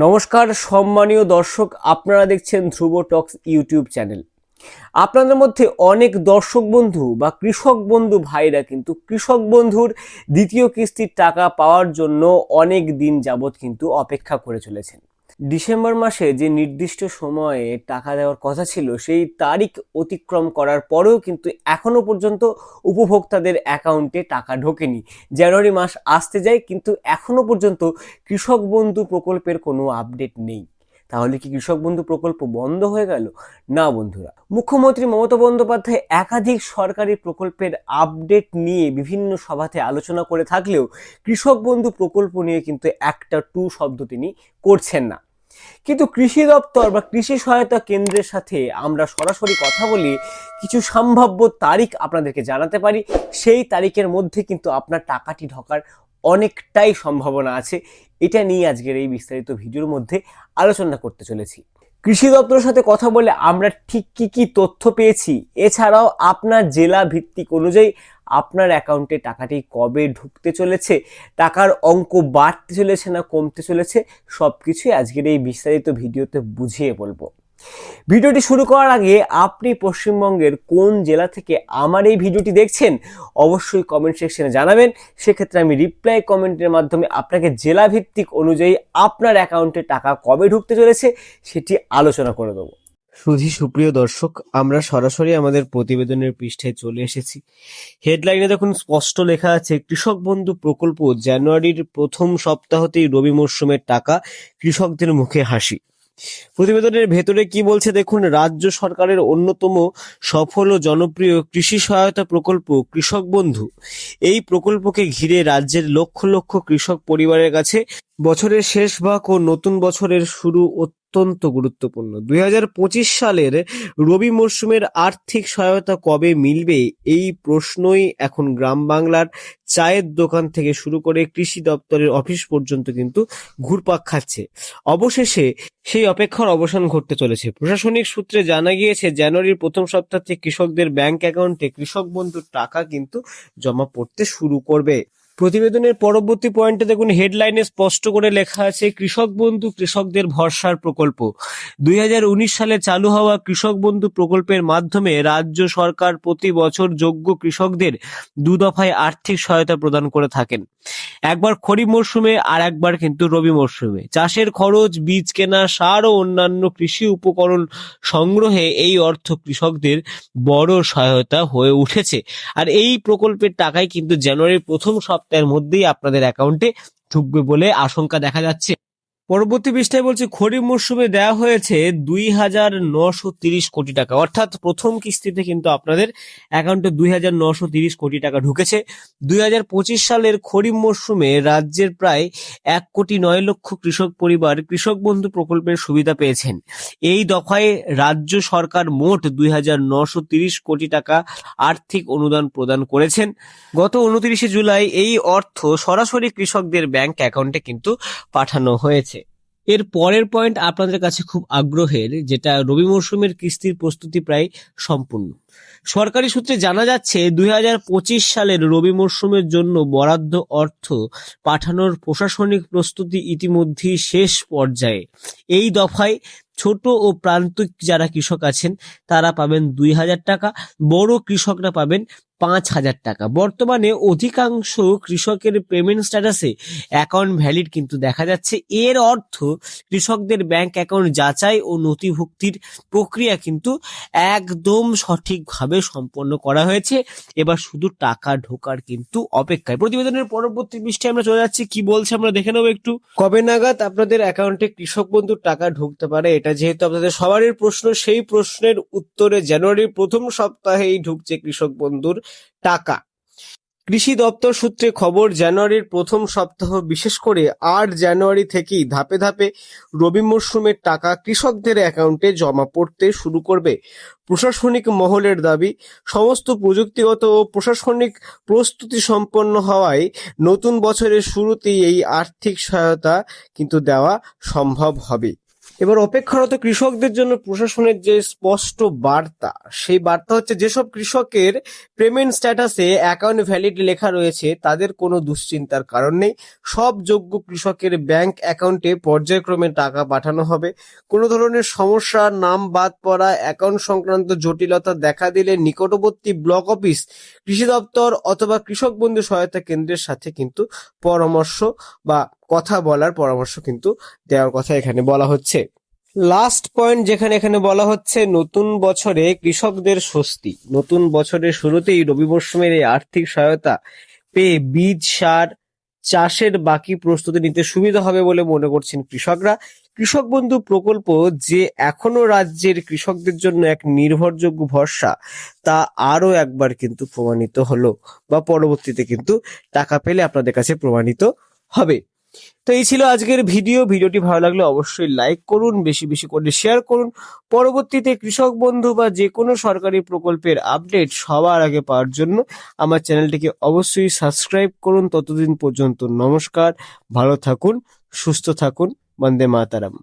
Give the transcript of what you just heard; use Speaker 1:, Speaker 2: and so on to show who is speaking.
Speaker 1: নমস্কার, সম্মানীয় দর্শক, আপনারা দেখছেন ধ্রুব টক্স ইউটিউব চ্যানেল। আপনাদের মধ্যে অনেক দর্শক বন্ধু বা কৃষক বন্ধু ভাইরা কিন্তু কৃষক বন্ধুর দ্বিতীয় কিস্তির টাকা পাওয়ার জন্য অনেক দিন যাবৎ কিন্তু অপেক্ষা করে চলেছেন। ডিসেম্বর মাসে যে নির্দিষ্ট সময়ে টাকা দেওয়ার কথা ছিল, সেই তারিখ অতিক্রম করার পরেও কিন্তু এখনও পর্যন্ত উপভোক্তাদের অ্যাকাউন্টে টাকা ঢোকেনি। জানুয়ারি মাস আসতে যায়, কিন্তু এখনও পর্যন্ত কৃষক বন্ধু প্রকল্পের কোনো আপডেট নেই। তাহলে কি কৃষক বন্ধু প্রকল্প বন্ধ হয়ে গেল? না বন্ধুরা। মুখ্যমন্ত্রী মমতা বন্দ্যোপাধ্যায় একাধিক সরকারি প্রকল্পের আপডেট নিয়ে বিভিন্ন সভাতে আলোচনা করে থাকলেও কৃষক বন্ধু প্রকল্প নিয়ে কিন্তু একটা টু শব্দ তিনি করছেন না। কিন্তু কৃষি দপ্তর বা কৃষি সহায়তা কেন্দ্রের সাথে আমরা সরাসরি কথা বলি, কিছু সম্ভাব্য তারিখ আপনাদেরকে জানাতে পারি, সেই তারিখের মধ্যে কিন্তু আপনার টাকাটি ঢোকার অনেকটাই সম্ভাবনা আছে। এটা নিয়ে আজকের এই বিস্তারিত ভিডিওর মধ্যে আলোচনা করতে চলেছি। কৃষি দপ্তরের সাথে কথা বলে আমরা ঠিক কি কি তথ্য পেয়েছি। এছাড়াও আপনার জেলা ভিত্তিক অনুযায়ী আপনার অ্যাকাউন্টে টাকাটি কবে ঢুকতে চলেছে, টাকার অঙ্ক বাড়তে চলেছে না কমতে চলেছে সব কিছুই আজকের এই বিস্তারিত ভিডিওতে বুঝিয়ে বলব। ভিডিওটি শুরু করার আগে আপনি পশ্চিমবঙ্গের কোন জেলা থেকে আমার এই ভিডিওটি দেখছেন, অবশ্যই কমেন্ট সেকশনে জানাবেন। সেক্ষেত্রে আমি রিপ্লাই কমেন্টের মাধ্যমে আপনাকে জেলা ভিত্তিক অনুযায়ী আপনার অ্যাকাউন্টে টাকা কবে ঢুকতে চলেছে, সেটি আলোচনা করে দেবো। সুধি, সুপ্রিয় দর্শক, আমরা সরাসরি আমাদের প্রতিবেদনের পৃষ্ঠায় চলে এসেছি। হেডলাইনে দেখুন, স্পষ্ট লেখা আছে, কৃষক বন্ধু প্রকল্প জানুয়ারির প্রথম সপ্তাহতেই রবি মরশুমের টাকা কৃষকদের মুখে হাসি। প্রতিবেদনের ভেতরে কি বলছে? দেখুন, রাজ্য সরকারের অন্যতম সফল ও জনপ্রিয় কৃষি সহায়তা প্রকল্প কৃষক বন্ধু। এই প্রকল্পকে ঘিরে রাজ্যের লক্ষ লক্ষ কৃষক পরিবারের কাছে বছরের শেষ ভাগ ও নতুন বছরের শুরু অত্যন্ত গুরুত্বপূর্ণ। দু হাজার পঁচিশ সালের রবি মরশুমের আর্থিক সহায়তা কবে মিলবে এই প্রশ্নই এখন গ্রাম বাংলার চায়ের দোকান থেকে শুরু করে কৃষি দপ্তরের অফিস পর্যন্ত কিন্তু ঘুরপাক খাচ্ছে। অবশেষে সেই অপেক্ষার অবসান ঘটতে চলেছে। প্রশাসনিক সূত্রে জানা গিয়েছে, জানুয়ারির প্রথম সপ্তাহ থেকে কৃষকদের ব্যাংক অ্যাকাউন্টে কৃষক বন্ধুর টাকা কিন্তু জমা পড়তে শুরু করবে। প্রতিবেদনের পরবর্তী পয়েন্টে দেখুন, হেডলাইনে স্পষ্ট করে লেখা আছে, কৃষক বন্ধু কৃষকদের ভরসার প্রকল্প। দুই হাজার উনিশ সালে চালু হওয়া কৃষক বন্ধু প্রকল্পের মাধ্যমে রাজ্য সরকার প্রতি বছর যোগ্য কৃষকদের দু দফায় আর্থিক সহায়তা প্রদান করে থাকেন। একবার খরিফ মরশুমে আর একবার কিন্তু রবি মরশুমে। চাষের খরচ, বীজ কেনা, সার ও অন্যান্য কৃষি উপকরণ সংগ্রহে এই অর্থ কৃষকদের বড় সহায়তা হয়ে উঠেছে। আর এই প্রকল্পের টাকাই কিন্তু জানুয়ারির প্রথম সপ্তাহের মধ্যেই আপনাদের অ্যাকাউন্টে ঢুকবে বলে আশঙ্কা দেখা যাচ্ছে। পরবর্তী পৃষ্ঠায় বলছে, খরিফ মরশুমে দেওয়া হয়েছে দুই হাজার নশো তিরিশ কোটি টাকা। অর্থাৎ প্রথম কিস্তিতে কিন্তু আপনাদের অ্যাকাউন্টে দুই হাজার নশো তিরিশ কোটি টাকা ঢুকেছে। দুই হাজার পঁচিশ সালের খরিফ মরশুমে রাজ্যের প্রায় এক কোটি নয় লক্ষ কৃষক পরিবার কৃষক বন্ধু প্রকল্পের সুবিধা পেয়েছেন। এই দফায় রাজ্য সরকার মোট দুই হাজার নশো তিরিশ কোটি টাকা আর্থিক অনুদান প্রদান করেছেন। গত উনত্রিশে জুলাই এই অর্থ সরাসরি কৃষকদের ব্যাংক অ্যাকাউন্টে কিন্তু পাঠানো হয়েছে। এর পরের পয়েন্ট আপনাদের কাছে খুব আগ্রহের, যেটা রবি মরশুমের কিস্তির প্রস্তুতি প্রায় সম্পূর্ণ। সরকারি সূত্রে জানা যাচ্ছে, দুই হাজার পঁচিশ সালের রবি মরশুমের জন্য বরাদ্দ অর্থ পাঠানোর প্রশাসনিক প্রস্তুতি ইতিমধ্যেই শেষ পর্যায়ে। এই দফায় ছোট ও প্রান্তিক যারা কৃষক আছেন, তারা পাবেন দুই হাজার টাকা, বড় কৃষকরা পাবেন পাঁচ হাজার টাকা। বর্তমানে অধিকাংশ কৃষকের পেমেন্ট স্ট্যাটাসে অ্যাকাউন্ট ভ্যালিড কিন্তু দেখা যাচ্ছে। এর অর্থ কৃষকদের ব্যাংক অ্যাকাউন্ট যাচাই ও নথিভুক্তির প্রক্রিয়া কিন্তু একদম সঠিকভাবে সম্পন্ন করা হয়েছে। এবার শুধু টাকা ঢোকার কিন্তু অপেক্ষায়। প্রতিবেদনের পরবর্তী পৃষ্ঠে আমরা চলে যাচ্ছি। কি বলছে আমরা দেখে নেব একটু। কবে নাগাদ আপনাদের অ্যাকাউন্টে কৃষক বন্ধুর টাকা ঢুকতে পারে? এটা যেহেতু আপনাদের সবারই প্রশ্ন, সেই প্রশ্নের উত্তরে জানুয়ারির প্রথম সপ্তাহেই ঢুকছে কৃষক বন্ধুর টাকা। কৃষি দপ্তর সূত্রে খবর, জানুয়ারির প্রথম সপ্তাহ বিশেষ করে আট জানুয়ারি থেকেই ধাপে ধাপে রবি মরশুমের টাকা কৃষকদের অ্যাকাউন্টে জমা পড়তে শুরু করবে। প্রশাসনিক মহলের দাবি, সমস্ত প্রযুক্তিগত ও প্রশাসনিক প্রস্তুতি সম্পন্ন হওয়ায় নতুন বছরের শুরুতেই এই আর্থিক সহায়তা কিন্তু দেওয়া সম্ভব হবে। এবার অপেক্ষারত কৃষকদের জন্য প্রশাসনের যে স্পষ্ট বার্তা, সেই বার্তা হচ্ছে যেসব কৃষকের পেমেন্ট স্ট্যাটাসে অ্যাকাউন্ট ভ্যালিড লেখা রয়েছে, তাদের কোনো দুশ্চিন্তার কারণ নেই। সব যোগ্য কৃষকের ব্যাংক অ্যাকাউন্টে পর্যায়ক্রমে টাকা পাঠানো হবে। কোনো ধরনের সমস্যা, নাম বাদ পড়া অ্যাকাউন্ট সংক্রান্ত জটিলতা দেখা দিলে নিকটবর্তী ব্লক অফিস কৃষি দপ্তর অথবা কৃষক বন্ধু সহায়তা কেন্দ্রের সাথে কিন্তু পরামর্শ বা কথা বলার পরামর্শ কিন্তু দেওয়ার কথা এখানে বলা হচ্ছে। লাস্ট পয়েন্ট যেখানে এখানে বলা হচ্ছে, নতুন বছরে কৃষকদের স্বস্তি। নতুন বছরের শুরুতেই রবি মরশুমের এই আর্থিক সহায়তা পেয়ে বীজ, সার, চাষের বাকি প্রস্তুতি নিতে সুবিধা হবে বলে মনে করছেন কৃষকরা। কৃষক বন্ধু প্রকল্প যে এখনও রাজ্যের কৃষকদের জন্য এক নির্ভরযোগ্য ভরসা, তা আরও একবার কিন্তু প্রমাণিত হলো বা পরবর্তীতে কিন্তু টাকা পেলে আপনাদের কাছে প্রমাণিত হবে। তো এই ছিল আজকের ভিডিও। ভিডিওটি ভালো লাগলে অবশ্যই লাইক করুন, বেশি বেশি করে শেয়ার করুন। পরবর্তীতে কৃষক বন্ধু বা যে কোনো সরকারি প্রকল্পের আপডেট সবার আগে পাওয়ার জন্য আমার চ্যানেলটিকে অবশ্যই সাবস্ক্রাইব করুন। ততদিন পর্যন্ত নমস্কার, ভালো থাকুন, সুস্থ থাকুন। বন্দে মাতারাম।